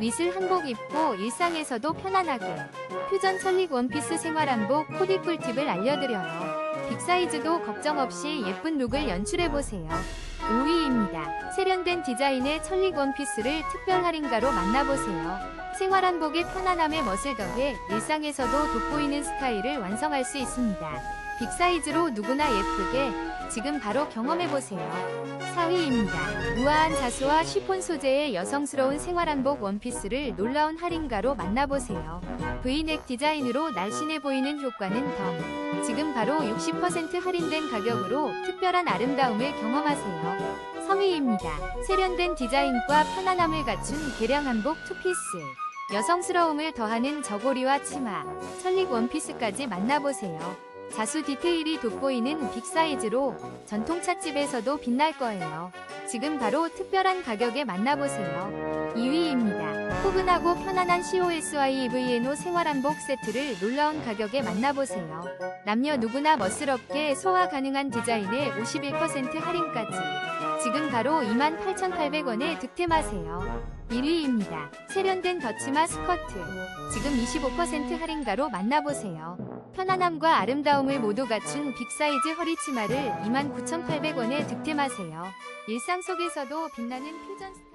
윗을 한복 입고 일상에서도 편안하게 퓨전 천릭 원피스 생활한복 코디 꿀팁을 알려드려요. 빅사이즈도 걱정 없이 예쁜 룩을 연출해보세요. 5위입니다. 세련된 디자인의 천릭 원피스를 특별 할인가로 만나보세요. 생활한복의 편안함에 멋을 더해 일상에서도 돋보이는 스타일을 완성할 수 있습니다. 빅사이즈로 누구나 예쁘게 지금 바로 경험해보세요. 4위입니다. 우아한 자수와 쉬폰 소재의 여성스러운 생활한복 원피스를 놀라운 할인가로 만나보세요. V넥 디자인으로 날씬해 보이는 효과는 덤. 지금 바로 60% 할인된 가격으로 특별한 아름다움을 경험하세요. 3위입니다. 세련된 디자인과 편안함을 갖춘 개량 한복 투피스. 여성스러움을 더하는 저고리와 치마, 천릭 원피스까지 만나보세요. 자수 디테일이 돋보이는 빅 사이즈로 전통 찻집에서도 빛날 거예요. 지금 바로 특별한 가격에 만나보세요. 2위입니다. 포근하고 편안한 COSY EVNO 생활한복 세트를 놀라운 가격에 만나보세요. 남녀 누구나 멋스럽게 소화 가능한 디자인에 51% 할인까지. 지금 바로 28,800원에 득템하세요. 1위입니다. 세련된 덧치마 스커트. 지금 25% 할인가로 만나보세요. 편안함과 아름다움을 모두 갖춘 빅사이즈 허리 치마를 29,800원에 득템하세요. 일상 속에서도 빛나는 퓨전 스타일.